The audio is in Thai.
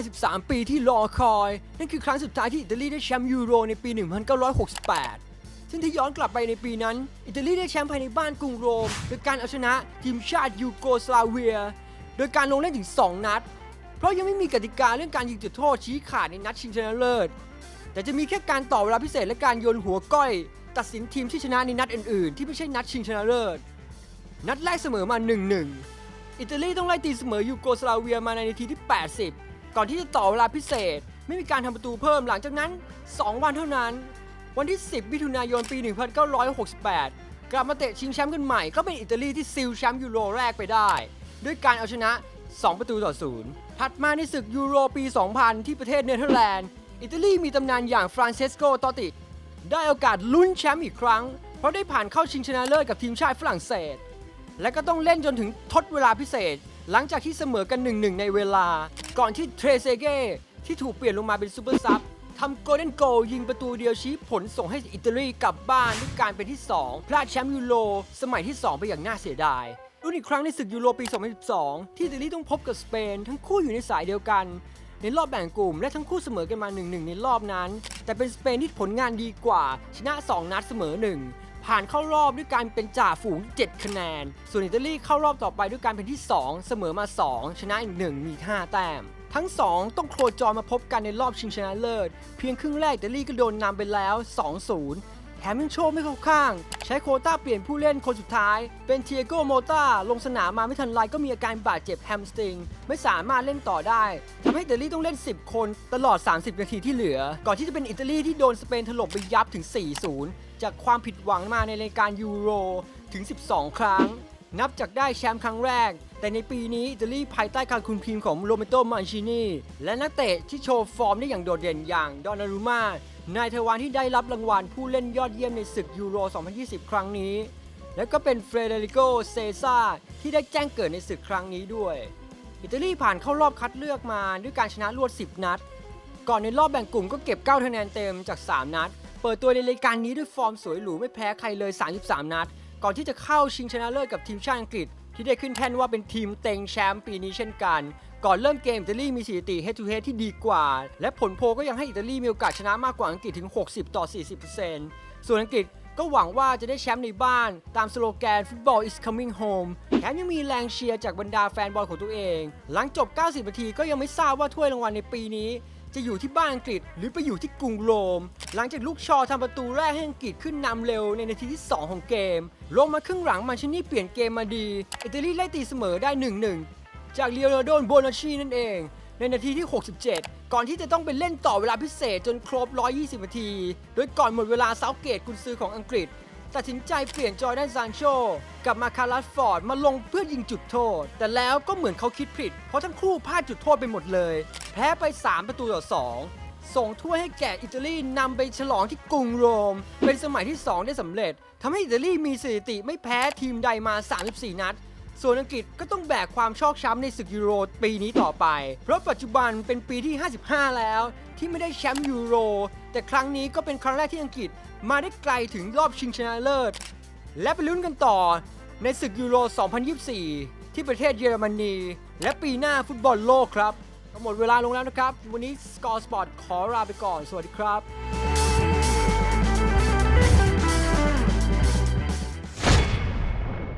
53 ปีที่รอคอย นั่นคือครั้งสุดท้ายที่อิตาลีได้แชมป์ยูโรในปี 1968 ซึ่งถ้าย้อนกลับไปในปีนั้น อิตาลีได้แชมป์ภายในบ้านกรุงโรม โดยการเอาชนะทีมชาติยูโกสลาเวีย โดยการลงเล่นถึง 2 นัด เพราะยังไม่มีกติกาเรื่องการยิงจุดโทษชี้ขาดในนัดชิงชนะเลิศ แต่จะมีแค่การต่อเวลาพิเศษและการโยนหัวก้อย ตัดสินทีมที่ชนะในนัดอื่นๆ ที่ไม่ใช่นัดชิงชนะเลิศ นัดแรกเสมอมา 1-1อิตาลีต้องไล่ตีเสมอยูโกสลาเวียมาในนาทีที่ 80 ก่อนที่จะต่อเวลาพิเศษ ไม่มีการทำประตูเพิ่มหลังจากนั้น 2 วันเท่านั้น วันที่ 10มิถุนายนปี 1968 กลับมาเตะชิงแชมป์กันใหม่ ก็เป็นอิตาลีที่ซิลแชมป์ยูโรแรกไปได้ ด้วยการเอาชนะ 2 ประตูต่อศูนย์ถัดมาในศึกยูโรปี 2000 ที่ประเทศเนเธอร์แลนด์ อิตาลีมีตำนานอย่างฟรานเซสโกตอติ ได้โอกาสลุ้นแชมป์อีกครั้ง เพราะได้ผ่านเข้าชิงชนะเลิศกับทีมชาติฝรั่งเศส และก็ต้องเล่นจนถึงทดเวลาพิเศษ หลังจากที่เสมอกัน1-1ในเวลา ก่อนที่เทรเซเก้ที่ถูกเปลี่ยนลงมาเป็นซูเปอร์ซับทำโกลเด้นโกลยิงประตูเดียวชี้ผลส่งให้อิตาลีกลับบ้านด้วยการเป็นที่ 2 พลาดแชมป์ยูโรสมัยที่ 2 ไปอย่างน่าเสียดายรุ่นอีกครั้งในศึกยูโรปี 2012 ที่อิตาลีต้องพบกับสเปน ทั้งคู่อยู่ในสายเดียวกัน ในรอบแบ่งกลุ่มและทั้งคู่เสมอกันมา 1-1 ในรอบนั้น แต่เป็นสเปนที่ผลงานดีกว่า ชนะ 2 นัดเสมอ 1 ผ่านเข้ารอบด้วยการเป็นจ่าฝูง 7 คะแนน ส่วนอิตาลีเข้ารอบต่อไปด้วยการเป็นที่ 2 เสมอมา 2 ชนะอีก1มี 5 แต้ม ทั้ง 2 ต้องโครจรมาพบกันในรอบชิงชนะเลิศ เพียงครึ่งแรกอิตาลีก็โดนนำไปแล้ว 2-0 แถมยังโชว์ไม่เข้าข้าง ใช้โคต้าเปลี่ยนผู้เล่นคนสุดท้าย เป็นเทียโกโมตาลงสนามมาไม่ทันไรก็มีอาการบาดเจ็บแฮมสตริง ไม่สามารถเล่นต่อได้ทำให้อิตาลีต้องเล่น 10 คนตลอด 30 นาทีที่เหลือ ก่อนที่จะเป็นอิตาลีที่โดนสเปนถล่มไปยับถึง 4-0 จากความผิดหวังมาในรายการยูโรถึง 12 ครั้ง นับจากได้แชมป์ครั้งแรก แต่ในปีนี้อิตาลีภายใต้การคุมทีมของโรเมโตมันชินีและนักเตะที่โชว์ฟอร์มได้อย่างโดดเด่นอย่างดอนนารุมา นายเทวานที่ได้รับรางวัลผู้เล่นยอดเยี่ยมในศึกยูโร 2020 ครั้งนี้ และก็เป็นเฟรเดริโก เซซ่า ที่ได้แจ้งเกิดในศึกครั้งนี้ด้วย อิตาลีผ่านเข้ารอบคัดเลือกมาด้วยการชนะรวด 10 นัด ก่อนในรอบแบ่งกลุ่มก็เก็บ9คะแนนเต็มจาก 3 นัด เปิดตัวในรายการนี้ด้วยฟอร์มสวยหรูไม่แพ้ใครเลย 33 นัด ก่อนที่จะเข้าชิงชนะเลิศกับทีมชาติอังกฤษ ที่ได้ขึ้นแท่นว่าเป็นทีมเต็งแชมป์ปีนี้เช่นกัน ก่อนเริ่มเกมอิตาลีมีสถิติ head to head ที่ดีกว่า และผลโพก็ยังให้อิตาลีมีโอกาสชนะมากกว่าอังกฤษถึง 60 ต่อ 40%ส่วนอังกฤษก็หวังว่าจะได้แชมป์ในบ้าน ตามสโลแกน Football is coming home แถมยังมีแรงเชียร์จากบรรดาแฟนบอลของตัวเอง หลังจบ 90 นาทีก็ยังไม่ทราบว่าถ้วยรางวัลในปีนี้ จะอยู่ที่บ้านอังกฤษหรือไปอยู่ที่กรุงโรม หลังจากลูกชอทำประตูแรกให้อังกฤษขึ้นนำเร็วในนาทีที่ 2 ของเกม ลงมาครึ่งหลังมันชินี่เปลี่ยนเกมมาดี อิตาลีไล่ตีเสมอได้ 1-1 จากเลียโรโดนโบนาชีนั่นเอง ในนาทีที่ 67 ก่อนที่จะต้องไปเล่นต่อเวลาพิเศษจนครบ 120 นาที โดยก่อนหมดเวลาเซาเกตกุนซือของอังกฤษตัดสินใจเปลี่ยนจอร์แดนซานโชกับมาคารัสฟอร์ดมาลงเพื่อยิงจุดโทษ แต่แล้วก็เหมือนเขาคิดผิด เพราะทั้งคู่พลาดจุดโทษไปหมดเลย แพ้ไป 3 ประตูต่อ 2 ส่งถ้วยให้แก่อิตาลีนำไปฉลองที่กรุงโรม เป็นสมัยที่ 2 ได้สำเร็จทำให้อิตาลีมีสถิติไม่แพ้ทีมใดมา 34 นัด ส่วนอังกฤษก็ต้องแบกความชอกช้ำในศึกยูโรปีนี้ต่อไป เพราะปัจจุบันเป็นปีที่ 55 แล้ว ที่ไม่ได้แชมป์ยูโร แต่ครั้งนี้ก็เป็นครั้งแรกที่อังกฤษมาได้ไกลถึงรอบชิงชนะเลิศ และไปลุ้นกันต่อในศึกยูโร 2024 ที่ประเทศเยอรมนี และปีหน้าฟุตบอลโลกครับ หมดเวลาลงแล้วนะครับ วันนี้สกอร์สปอร์ตขอลาไปก่อน สวัสดีครับ